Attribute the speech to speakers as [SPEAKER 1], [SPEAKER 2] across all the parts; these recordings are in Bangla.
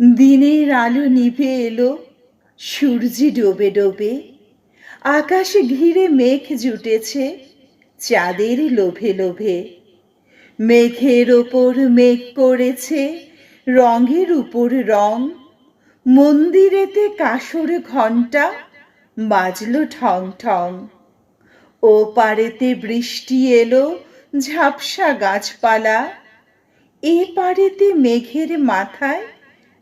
[SPEAKER 1] দিনের আলো নিভে এলো, সূর্যি ডোবে ডোবে। আকাশে ঘিরে মেঘ জুটেছে, চাঁদের লোভে লোভে। মেঘের ওপর মেঘ করেছে রঙের উপর রং। মন্দিরেতে কাসর ঘণ্টা বাজলো ঠং ঠং। ও পারেতে বৃষ্টি এলো, ঝাপসা গাছপালা। এ পারেতে মেঘের মাথায়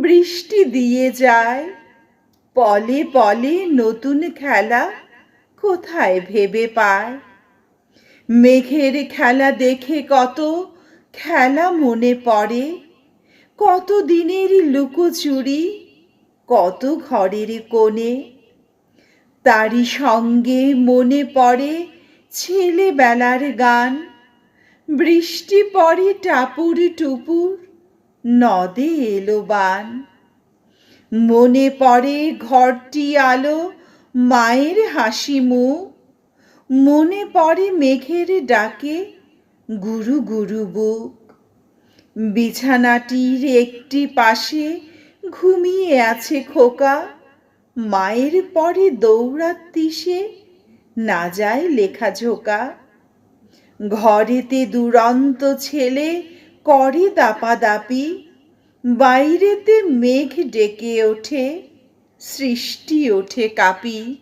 [SPEAKER 1] বৃষ্টি দিয়ে যায়। পলে পলে নতুন খেলা কোথায় ভেবে পায়? মেঘের খেলা দেখে কত খেলা মনে পড়ে। কত দিনের লুকোচুরি, কত ঘরের কোণে। তারই সঙ্গে মনে পড়ে ছেলেবেলার গান। বৃষ্টি পড়ে টাপুর টুপুর নদে এলো বান। মনে পড়ে ঘরটি আলো, মায়ের হাসি মুখ মনে পড়ে মেঘের ডাকে, গুরু গুরু বুক। বিছানাটির একটি পাশে ঘুমিয়ে আছে খোকা। মায়ের পরে দৌড়াত্তিসে না যায় লেখা ঝোকা। ঘরেতে দুরন্ত ছেলে করে দাপাদাপি, বাইরেতে মেঘ ডেকে ওঠে, সৃষ্টি ওঠে কাপি।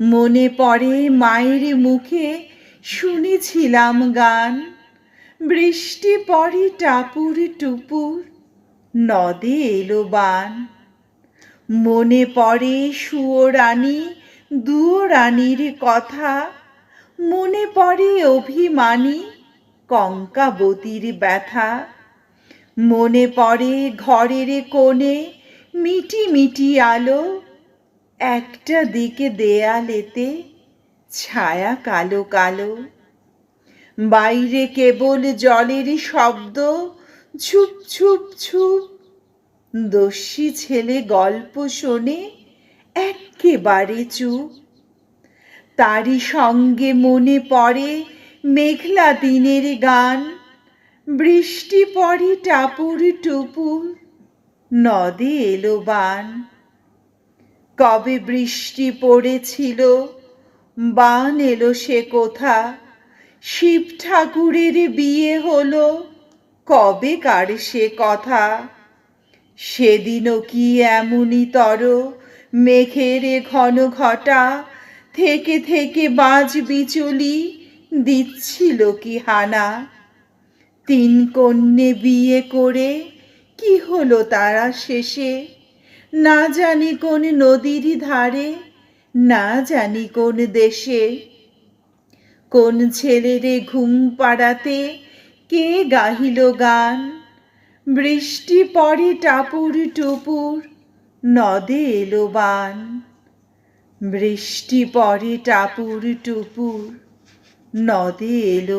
[SPEAKER 1] মনে পড়ে মায়ের মুখে, শুনেছিলাম গান। বৃষ্টি পড়ে টাপুর টুপুর, নদে এলো বান। মনে পড়ে সুয়োরানী, দুয়োরানীর কথা। মনে পড়ে অভিমানী কঙ্কাবতীর ব্যথা। মনে পড়ে ঘরের কোণে মিটি মিটি আলো। একটা দিকে দেয়ালেতে ছায়া কালো কালো। বাইরে কেবল জলের শব্দ ছুপ ছুপ ছুপ দস্যি ছেলে গল্প শোনে একেবারে চুপ। তারই সঙ্গে মনে পড়ে মেঘলা দিনের গান, বৃষ্টি পড়ে টাপুর টুপুর, নদে এলো বান। কবে বৃষ্টি পড়েছিল, বান এলো সে কোথা? শিব ঠাকুরের বিয়ে হলো, কবে কার সে কথা? সেদিনও কি এমনই তর, মেঘের ঘন ঘটা, থেকে থেকে বাজ বিচুলি দিচ্ছিল কি হানা? তিন কন্যে বিয়ে করে কি হলো তারা শেষে? না জানি কোন নদীর ধারে, না জানি কোন দেশে। কোন ছেলেরে ঘুম পাড়াতে কে গাহিল গান? বৃষ্টি পড়ে টাপুর টুপুর, নদে এলো বান। বৃষ্টি পড়ে টাপুর টুপুর নদে এলো